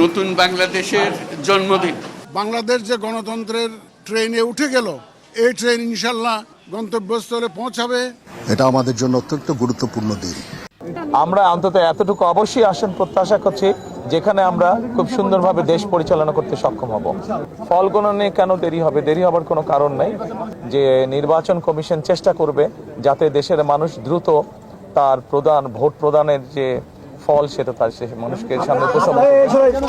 নতুন বাংলাদেশের জন্মদিন। বাংলাদেশ যে গণতন্ত্রের ট্রেনে উঠে গেল এই ট্রেন ইনশাল্লাহ গন্তব্যস্থলে পৌঁছাবে। এটা আমাদের জন্য অত্যন্ত গুরুত্বপূর্ণ দিন। আমরা অন্তত এতটুকু অবশ্যই আসন প্রত্যাশা করছি যেখানে আমরা খুব সুন্দরভাবে দেশ পরিচালনা করতে সক্ষম হব। ফল গণনে কেন দেরি হবে? দেরি হবার কোনো কারণ নাই। যে নির্বাচন কমিশন চেষ্টা করবে যাতে দেশের মানুষ দ্রুত তার প্রদান ভোট প্রদানের যে ফল সেটা তার সে মানুষকে সামনে উপস্থাপন